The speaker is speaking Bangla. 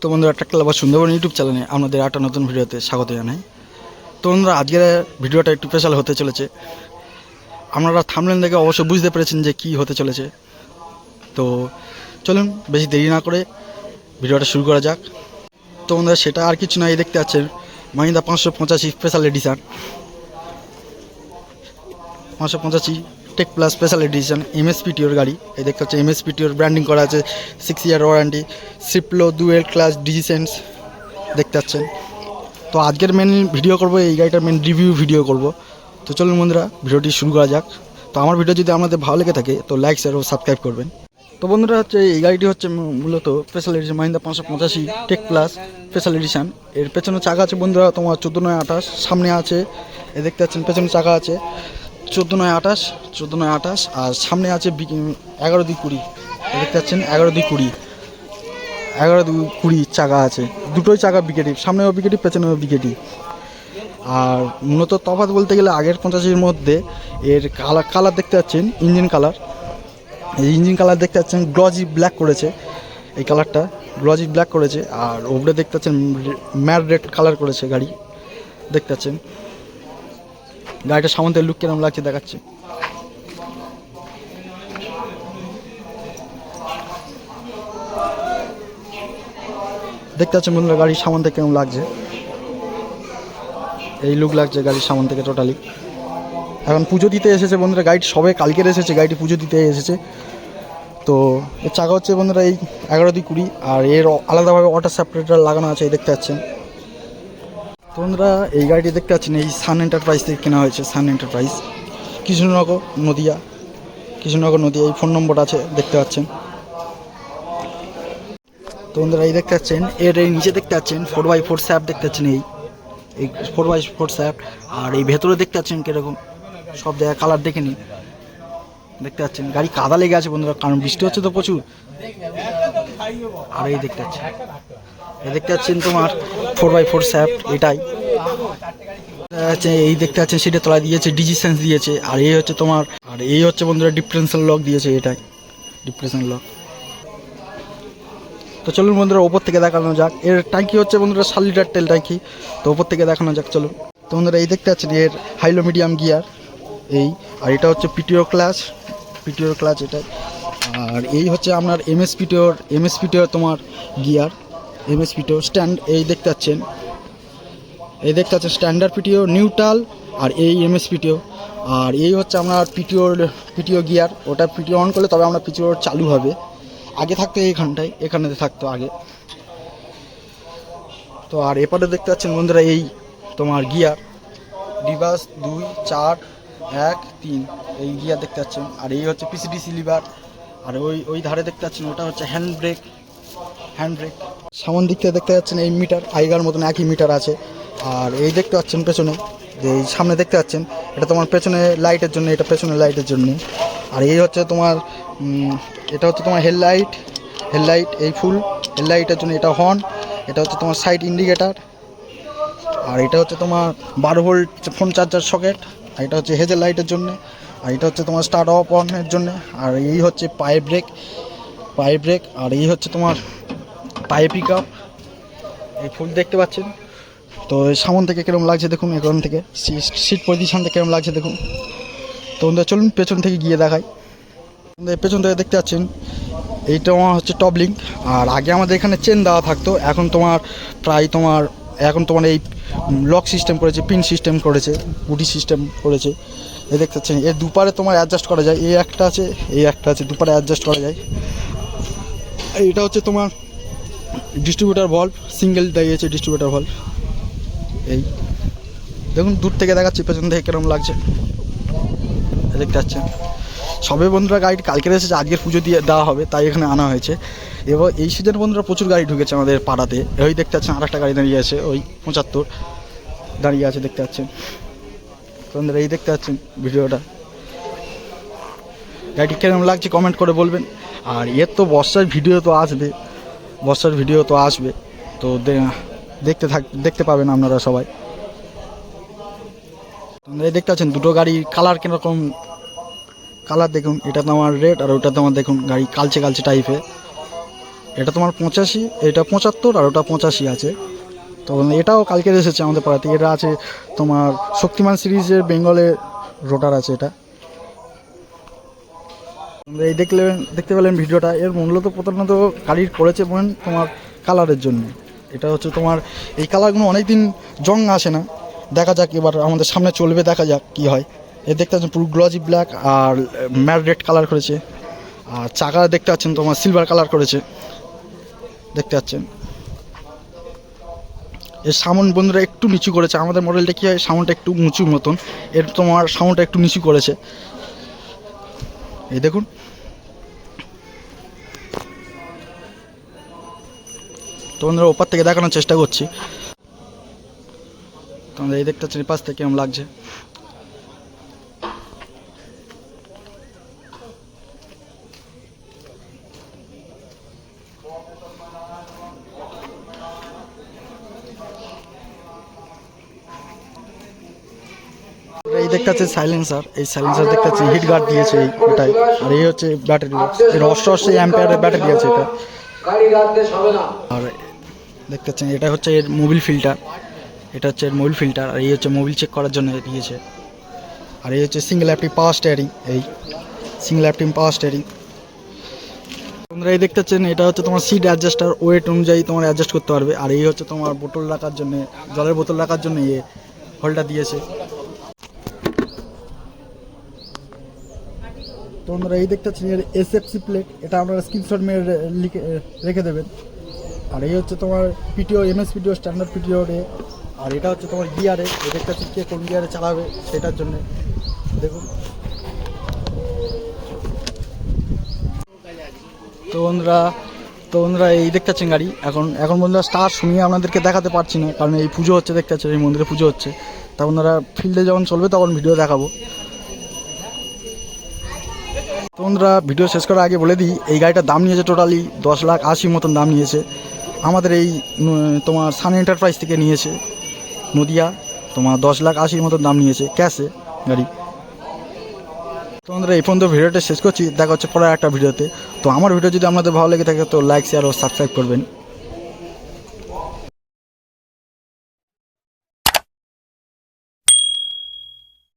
তো বন্ধুরা ট্রাক্টর আবার সুন্দরবন ইউটিউব চ্যানেলে আপনাদের একটা নতুন ভিডিওতে স্বাগত জানাই। তো বন্ধুরা, আজকের ভিডিওটা একটু স্পেশাল হতে চলেছে। আপনারা থামলেন দেখে অবশ্যই বুঝতে পেরেছেন যে কি হতে চলেছে। তো চলুন, বেশি দেরি না করে ভিডিওটা শুরু করা যাক। তো বন্ধুরা, সেটা আর কিছু নয় এই দেখতে পাচ্ছেন, মাহিন্দা পাঁচশো পঁচাশি স্পেশাল এডিশান পাঁচশো পঁচাশি tech plus special edition edition এমএসপিটিওর গাড়ি। এই দেখতে হচ্ছে এমএসপিটিওর ব্র্যান্ডিং করা আছে সিক্স ইয়ার ওয়ারেন্টি সিপ্লো ডুয়েল ক্লাস ডিজিসেন্স দেখতে পাচ্ছেন। তো আজকের মেন ভিডিও করব, এই গাড়িটার মেন রিভিউ ভিডিও করব। তো চলুন বন্ধুরা ভিডিওটি শুরু করা যাক। তো আমার ভিডিও যদি আপনাদের ভালো লেগে থাকে, তো লাইক শেয়ার ও সাবস্ক্রাইব করবেন। তো বন্ধুরা, হচ্ছে এই গাড়িটি হচ্ছে মূলত স্পেশাল এডিশন মাহিন্দা পাঁচশো পঁচাশি টেক প্লাস স্পেশাল এডিশন এর পেছনে চাকা আছে বন্ধুরা, তোমার চোদ্দ নয় আঠাশ, সামনে আছে এ দেখতে পাচ্ছেন, পেছনে চাকা আছে। চোদ্দ নয় আঠাশ চোদ্দ নয় আঠাশ, আর সামনে আছে এগারো দুই কুড়ি দেখতে পাচ্ছেন, এগারো দুই কুড়ি। এগারো কুড়ি চাকা আছে। দুটোই চাকা বিকেটি, সামনেও বিকেটি, পেছনেও বিকেটি। আর মূলত তফাৎ বলতে গেলে আগের পঞ্চাশের মধ্যে এর কালার কালার দেখতে পাচ্ছেন, ইঞ্জিন কালার। এই ইঞ্জিন কালার দেখতে পাচ্ছেন গ্লজি ব্ল্যাক করেছে। এই কালারটা গ্লজি ব্ল্যাক করেছে, আর ওপরে দেখতে পাচ্ছেন ম্যাট রেড কালার করেছে গাড়ি। দেখতে পাচ্ছেন। গাড়িটা সামন্তের লুক কীরকম লাগছে দেখাচ্ছে। দেখতে পাচ্ছেন বন্ধুরা, গাড়ির সামান থেকে কেমন লাগছে? এই লুক লাগছে গাড়ির সামান থেকে টোটালি এখন পুজো দিতে এসেছে বন্ধুরা গাড়ি সবে কালকের এসেছে, গাড়িটি পুজো দিতে এসেছে। তো এর চাকা হচ্ছে বন্ধুরা এই এগারো দুই কুড়ি, আর এর আলাদাভাবে ওয়াটার সেপারেটার লাগানো আছে, এই দেখতে পাচ্ছেন। তো বন্ধুরা, এই গাড়িটি দেখতে পাচ্ছেন, এই সান এন্টারপ্রাইজ থেকে কেনা হয়েছে সান এন্টারপ্রাইজ কৃষ্ণনগর নদিয়া কৃষ্ণনগর নদিয়া, এই ফোন নম্বর আছে, দেখতে পাচ্ছেন। তো বন্ধুরা এই দেখতে পাচ্ছেন, এর এই নিচে দেখতে পাচ্ছেন ফোর বাই ফোর স্যাপ দেখতে পাচ্ছেন এই এই ফোর বাই ফোর স্যাপ আর এই ভেতরে দেখতে পাচ্ছেন কীরকম, সব জায়গায় কালার দেখে নিন। দেখতে পাচ্ছেন, গাড়ি কাদা লেগে আছে বন্ধুরা, কারণ বৃষ্টি হচ্ছে তো প্রচুর। আর এই দেখতে পাচ্ছেন, এই দেখতে পাচ্ছেন তোমার ফোর বাই ফোর স্যাপ এটাই। এই দেখতে পাচ্ছেন সেটা তলায় দিয়েছে ডিজিসেন্স দিয়েছে, আর এই হচ্ছে তোমার, আর এই হচ্ছে বন্ধুরা ডিফারেন্সিয়াল লক দিয়েছে, এটাই। ডিপ্রেশন লক তো চলুন বন্ধুরা ওপর থেকে দেখানো যাক এর ট্যাঙ্কি হচ্ছে বন্ধুরা সাত লিটার তেল ট্যাঙ্কি তো ওপর থেকে দেখানো যাক চলুন তো বন্ধুরা এই দেখতে পাচ্ছেন এর হাইলো মিডিয়াম গিয়ার এই আর এটা হচ্ছে পিটিও ক্লাস পিটিওর ক্লাচ এটাই আর এই হচ্ছে আপনার এমএস পিটিওর এমএস পিটিওর তোমার গিয়ার এমএস পিটিও স্ট্যান্ড এই দেখতে পাচ্ছেন এই দেখতে পাচ্ছেন স্ট্যান্ডার্ড পিটিও নিউট্রাল আর এই এমএস পিটিও আর এই হচ্ছে আপনার পিটিওর পিটিও গিয়ার ওটা পিটিও অন করলে তবে আমরা পিটিওর চালু হবে আগে থাকতো এইখানটায় এখানে থাকতো আগে। তো আর এপারে দেখতে পাচ্ছেন বন্ধুরা এই তোমার গিয়ার। ডিভাস দুই, চার, এক, তিন, এই গিয়ার দেখতে পাচ্ছেন। আর এই হচ্ছে পিসিডিসি লিভার। আর ওই ওই ধারে দেখতে পাচ্ছেন, ওটা হচ্ছে হ্যান্ড ব্রেক হ্যান্ড ব্রেক। সামন দিক থেকে দেখতে পাচ্ছেন এই মিটার আইগার মতন একই মিটার আছে। আর এই দেখতে পাচ্ছেন পেছনে, যে এই সামনে দেখতে পাচ্ছেন, এটা তোমার পেছনে লাইটের জন্য, এটা পেছনে লাইটের জন্য। আর এই হচ্ছে তোমার এটা হচ্ছে তোমার হেডলাইট হেডলাইট এই ফুল, হেডলাইটের জন্য এটা হর্ন, এটা হচ্ছে তোমার সাইড ইন্ডিকেটার, আর এটা হচ্ছে তোমার বারো ভোল্ট ফোন চার্জার সকেট আর এটা হচ্ছে হেজেল লাইটের জন্য, আর এটা হচ্ছে তোমার স্টার্ট অফ অনের জন্য, আর এই হচ্ছে পায়ে ব্রেক পায়ে ব্রেক আর এই হচ্ছে তোমার পায়ে পিক আপ এই ফুল দেখতে পাচ্ছেন? তো সামন থেকে কীরকম লাগছে দেখুন এখন থেকে সিট পজিশন থেকে কীরকম লাগছে দেখুন। তো চলুন পেছন থেকে গিয়ে দেখাই। পেছন থেকে দেখতে পাচ্ছেন, এইটা আমার হচ্ছে লিঙ্ক আর আগে আমাদের এখানে চেন দেওয়া থাকতো, এখন তোমার প্রায় তোমার, এখন তোমার এই লক সিস্টেম করেছে পিন সিস্টেম করেছে, গুটি সিস্টেম করেছে। এ দেখতে পাচ্ছেন, এর দুপারে তোমার অ্যাডজাস্ট করা যায়। এই একটা আছে, এই একটা আছে, দুপারে অ্যাডজাস্ট করা যায়। এটা হচ্ছে তোমার ডিস্ট্রিবিউটার ভলভ সিঙ্গেল দিয়েছে ডিস্ট্রিবিউটার ভলভ এই, দেখুন, দূর থেকে দেখাচ্ছি, পেছন থেকে কীরকম লাগছে। দেখতে পাচ্ছেন। সবে বন্ধুরা গাড়ি কালকের এসেছে, আজকের পুজো দিয়ে দেওয়া হবে, তাই এখানে আনা হয়েছে। এবার এই সিজন বন্ধুরা প্রচুর গাড়ি ঢুকেছে আমাদের পাড়াতে। ওই দেখতে পাচ্ছেন আর একটা গাড়ি দাঁড়িয়ে আছে, ওই পঁচাত্তর দাঁড়িয়ে আছে দেখতে পাচ্ছেন। বন্ধুরা এই দেখতে পাচ্ছেন ভিডিওটা। গাড়িটি কেমন লাগছে কমেন্ট করে বলবেন। আর এর তো বর্ষার ভিডিও তো আসবে, বর্ষার ভিডিও তো আসবে। তো দেখতে থাক দেখতে পাবেন আপনারা সবাই। এই দেখতে পাচ্ছেন দুটো গাড়ি কালার কীরকম কালার দেখুন, এটা তো আমার রেড আর ওটা তো আমার দেখুন গাড়ি কালচে কালচে টাইপের এটা তোমার পঁচাশি, এটা পঁচাত্তর আর ওটা পঁচাশি আছে। তো এটাও কালকের এসেছে আমাদের পাড়াতে। এটা আছে তোমার শক্তিমান সিরিজের বেঙ্গলের রোটার আছে এটা। তোমরা এই দেখলে, দেখতে পেলেন ভিডিওটা। এর মূলত প্রধানত গাড়ির করেছে বোন তোমার কালারের জন্য। এটা হচ্ছে তোমার, এই কালারগুলো অনেক দিন জং আসে না। দেখা যাক এবার আমাদের সামনে চলবে, দেখা যাক কি হয়। এ দেখতে পাচ্ছেন পুরো গ্লজি ব্ল্যাক আর ম্যাট রেড কালার করেছে। আর চাকা দেখতে পাচ্ছেন তোমার সিলভার কালার করেছে। দেখতে পাচ্ছেন। এর সামন বন্ধুরা একটু নিচু করেছে। আমাদের মডেলটা কী হয় সাউন্ডটা একটু উঁচু মতন। এর তোমার সাউন্ডটা একটু নিচু করেছে। এই দেখুন। তো বন্ধুরা, ওপার থেকে দেখানোর চেষ্টা করছি। তোমাদের এই দেখতে পাচ্ছেন এই পাশ থেকে কেমন লাগছে। এই দেখতে সাইলেন্সার এই সাইলেন্সার দেখতে হিট গার্ড দিয়েছে ওটাই। আর এই হচ্ছে ব্যাটারি এর অষ্টআশি অ্যাম্পিয়ারের ব্যাটারি আছে এটা। আর দেখতে পাচ্ছেন এটা হচ্ছে এর মোবিল ফিল্টার এটা হচ্ছে এর মোবিল ফিল্টার আর এই হচ্ছে মোবিল চেক করার জন্য দিয়েছে। আর এই হচ্ছে সিঙ্গেল অ্যাপটিভ পাওয়ার স্টিয়ারিং এই। সিঙ্গেল অ্যাপটিভ পাওয়ার স্টিয়ারিং তোমরা এই দেখতে পাচ্ছেন এটা হচ্ছে তোমার সিট অ্যাডজাস্টার ওয়েট অনুযায়ী তোমার অ্যাডজাস্ট করতে পারবে। আর এই হচ্ছে তোমার বোতল রাখার জন্য, জলের বোতল রাখার জন্য ইয়ে হোল্ডার দিয়েছে। তোমরা এই দেখতে পাচ্ছেন এর এসএফসি প্লেট এটা আপনারা স্ক্রিনশট মেরে লিখে রেখে দেবেন। আর এই হচ্ছে তোমার পিটিও এমএস পিটিও স্ট্যান্ডার্ড পিটিও রে আর এটা হচ্ছে তোমার গিয়ারে দেখতে পাচ্ছি কে কোন গিয়ারে চালাবে, সেটার জন্য। দেখুন। তো বন্ধুরা তো বন্ধুরা, এই দেখতে পাচ্ছেন গাড়ি। এখন এখন বন্ধুরা স্টার শুনিয়ে আপনাদেরকে দেখাতে পারছি না, কারণ এই পুজো হচ্ছে, দেখতে পাচ্ছেন, এই মন্দিরে পুজো হচ্ছে। তা বন্ধুরা ফিল্ডে যখন চলবে তখন ভিডিও দেখাবো। তো বন্ধুরা ভিডিও শেষ করার আগে বলে দিই, এই গাড়িটার দাম নিয়েছে টোটালি দশ লাখ আশি মতন দাম নিয়েছে। আমাদের এই তোমার সান এন্টারপ্রাইজ থেকে নিয়েছে, নদিয়া, তোমার দশ লাখ আশির মতন দাম নিয়েছে ক্যাশে গাড়ি। তো আমরা এই পর্যন্ত ভিডিওটা শেষ করছি। দেখা হচ্ছে পরের একটা ভিডিওতে। তো আমার ভিডিও যদি আপনাদের ভালো লেগে থাকে, তো লাইক শেয়ার ও সাবস্ক্রাইব করবেন।